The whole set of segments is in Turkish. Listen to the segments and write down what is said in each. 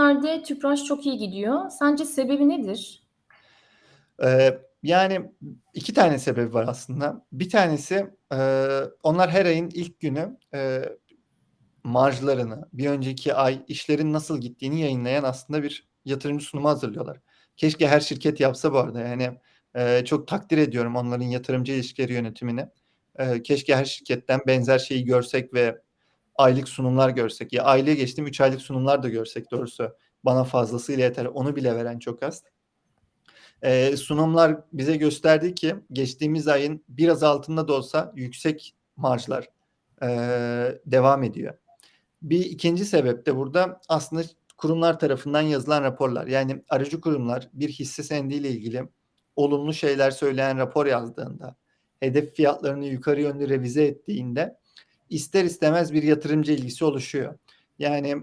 günlerde Tüpraş çok iyi gidiyor. Sence sebebi nedir? Eee, yani 2 tane sebebi var aslında. Bir tanesi, eee, onlar her ayın ilk günü, eee, marjlarını, bir önceki ay işlerin nasıl gittiğini yayınlayan aslında bir yatırımcı sunumu hazırlıyorlar. Keşke her şirket yapsa bu arada. Yani, eee, çok takdir ediyorum onların yatırımcı ilişkileri yönetimini. Eee, keşke her şirketten benzer şeyi görsek ve aylık sunumlar görsek. Ya, aylığı geçtim 3 aylık sunumlar da görsek doğrusu bana fazlasıyla yeter. Onu bile veren çok az. Eee, sunumlar bize gösterdi ki geçtiğimiz ayın biraz altında da olsa yüksek marjlar, eee, devam ediyor. Bir ikinci sebep de burada aslında kurumlar tarafından yazılan raporlar. Yani aracı kurumlar bir hisse senediyle ilgili olumlu şeyler söyleyen rapor yazdığında, hedef fiyatlarını yukarı yönlü revize ettiğinde ister istemez bir yatırımcı ilgisi oluşuyor. Yani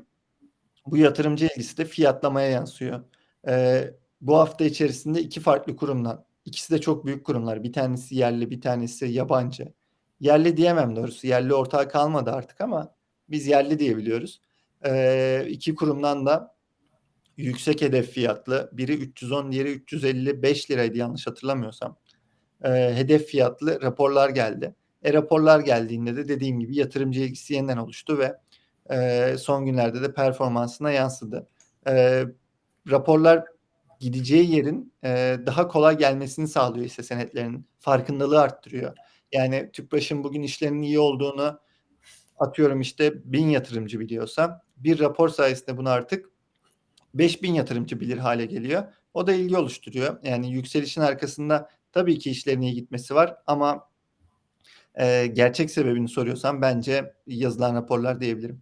bu yatırımcı ilgisi de fiyatlamaya yansıyor. Eee, bu hafta içerisinde 2 farklı kurumdan, ikisi de çok büyük kurumlar. Bir tanesi yerli, bir tanesi yabancı. Yerli diyemem doğrusu. Yerli ortağı kalmadı artık ama biz yerli diyebiliyoruz. Eee, 2 kurumdan da yüksek hedef fiyatlı, biri 310, diğeri ₺355'ydı yanlış hatırlamıyorsam. Eee, hedef fiyatlı raporlar geldi. E, raporlar geldiğinde de dediğim gibi yatırımcı ilgisi yeniden oluştu ve, eee, son günlerde de performansına yansıdı. Eee, raporlar gideceği yerin, eee, daha kolay gelmesini sağlıyor hisse senetlerinin. Farkındalığı arttırıyor. Yani Tüpraş'ın bugün işlerinin iyi olduğunu atıyorum işte 1000 yatırımcı biliyorsa bir rapor sayesinde bunu artık 5000 yatırımcı bilir hâle geliyor. O da ilgi oluşturuyor. Yani yükselişin arkasında tabii ki işlerin iyi gitmesi var ama, eee, gerçek sebebini soruyorsan bence yazılan raporlar diyebilirim.